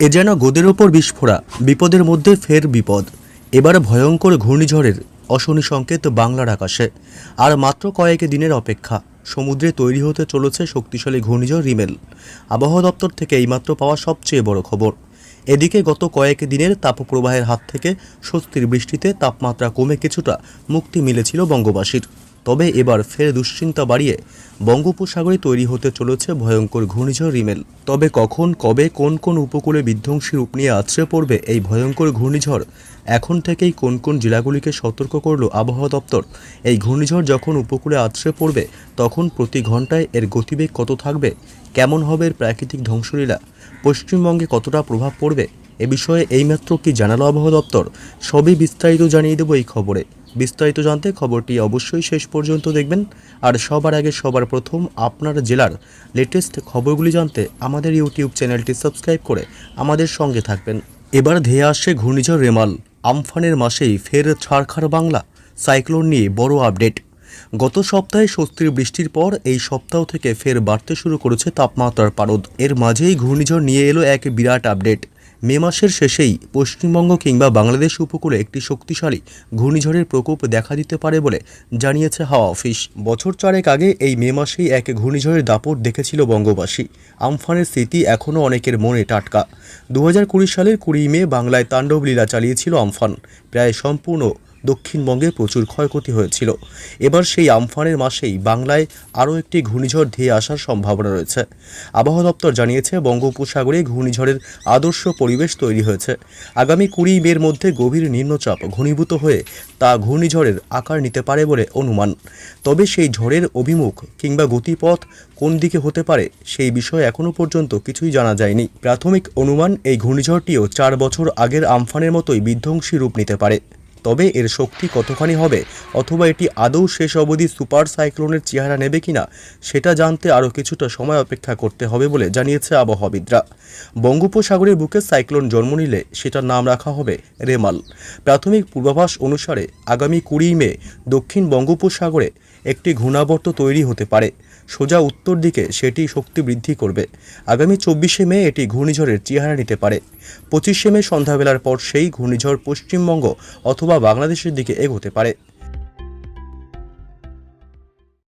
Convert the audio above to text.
এ যেন গোদের ওপর বিস্ফোরা, বিপদের মধ্যে ফের বিপদ। এবার ভয়ঙ্কর ঘূর্ণিঝড়ের অশনি সংকেত বাংলার আকাশে। আর মাত্র কয়েক দিনের অপেক্ষা, সমুদ্রে তৈরি হতে চলেছে শক্তিশালী ঘূর্ণিঝড় রিমেল। আবহাওয়া দপ্তর থেকে এইমাত্র পাওয়া সবচেয়ে বড় খবর। এদিকে গত কয়েক দিনের তাপপ্রবাহের হাত থেকে স্বস্তির বৃষ্টিতে তাপমাত্রা কমে কিছুটা মুক্তি মিলেছিল বঙ্গবাসীর। তবে এবার ফের দুশ্চিন্তা বাড়িয়ে বঙ্গোপসাগরে তৈরি হতে চলেছে ভয়ঙ্কর ঘূর্ণিঝড় রিমেল। তবে কখন, কবে, কোন কোন উপকূলে বিধ্বংসী রূপ নিয়ে আছড়ে পড়বে এই ভয়ঙ্কর ঘূর্ণিঝড়? এখন থেকেই কোন কোন জেলাগুলিকে সতর্ক করল আবহাওয়া দপ্তর? এই ঘূর্ণিঝড় যখন উপকূলে আছড়ে পড়বে, তখন প্রতি ঘন্টায় এর গতিবেগ কত থাকবে? কেমন হবে এর প্রাকৃতিক ধ্বংসলীলা? পশ্চিমবঙ্গে কতটা প্রভাব পড়বে? এ বিষয়ে এইমাত্র কি জানালো আবহাওয়া দপ্তর? সবই বিস্তারিত জানিয়ে দেবো এই খবরে। বিস্তারিত জানতে খবরটি অবশ্যই শেষ পর্যন্ত দেখবেন। আর সবার আগে সবার প্রথম আপনার জেলার লেটেস্ট খবরগুলি জানতে আমাদের ইউটিউব চ্যানেলটি সাবস্ক্রাইব করে আমাদের সঙ্গে থাকবেন। এবার ধেয়ে আসছে ঘূর্ণিঝড় রেমাল। আমফানের মাসেই ফের ছাড়খাড় বাংলা। সাইক্লোন নিয়ে বড় আপডেট। গত সপ্তাহে স্বস্তির বৃষ্টির পর এই সপ্তাহ থেকে ফের বাড়তে শুরু করেছে তাপমাত্রার পারদ। এর মাঝেই ঘূর্ণিঝড় নিয়ে এলো এক বিরাট আপডেট। মে মাসের শেষেই পশ্চিমবঙ্গ কিংবা বাংলাদেশ উপকূলে একটি শক্তিশালী ঘূর্ণিঝড়ের প্রকোপ দেখা দিতে পারে বলে জানিয়েছে হাওয়া অফিস। বছর চারেক আগে এই মে মাসেই এক ঘূর্ণিঝড়ের দাপট দেখেছিল বঙ্গবাসী। আমফানের স্মৃতি এখনও অনেকের মনে টাটকা। দু হাজার কুড়ি সালের কুড়ি মে বাংলায় তাণ্ডব লীলা চালিয়েছিল আমফান। প্রায় সম্পূর্ণ দক্ষিণবঙ্গে প্রচুর ক্ষয়ক্ষতি হয়েছিল। এবার সেই আমফানের মাসেই বাংলায় আরও একটি ঘূর্ণিঝড় ধেয়ে আসার সম্ভাবনা রয়েছে। আবহাওয়া দপ্তর জানিয়েছে, বঙ্গোপসাগরে ঘূর্ণিঝড়ের আদর্শ পরিবেশ তৈরি হয়েছে। আগামী কুড়ি মের মধ্যে গভীর নিম্নচাপ ঘনীভূত হয়ে তা ঘূর্ণিঝড়ের আকার নিতে পারে বলে অনুমান। তবে সেই ঝড়ের অভিমুখ কিংবা গতিপথ কোন দিকে হতে পারে সেই বিষয়ে এখনও পর্যন্ত কিছুই জানা যায়নি। প্রাথমিক অনুমান, এই ঘূর্ণিঝড়টিও চার বছর আগের আমফানের মতোই বিধ্বংসী রূপ নিতে পারে। তবে এর শক্তি কতখানি হবে অথবা এটি আদৌ শেষ অবধি সুপার সাইক্লোনের চেহারা নেবে কিনা, সেটা জানতে আরও কিছুটা সময় অপেক্ষা করতে হবে বলে জানিয়েছে আবহাওয়াবিদরা। বঙ্গোপসাগরের বুকে সাইক্লোন জন্ম নিলে সেটার নাম রাখা হবে রেমাল। প্রাথমিক পূর্বাভাস অনুসারে আগামী কুড়ি মে দক্ষিণ বঙ্গোপসাগরে একটি ঘূর্ণাবর্ত তৈরি হতে পারে। সোজা উত্তর দিকে সেটি শক্তি বৃদ্ধি করবে। আগামী চব্বিশে মে এটি ঘূর্ণিঝড়ের চেহারা নিতে পারে। পঁচিশে মে সন্ধ্যাবেলার পর সেই ঘূর্ণিঝড় পশ্চিমবঙ্গ অথবা বাংলাদেশের দিকে এগোতে পারে।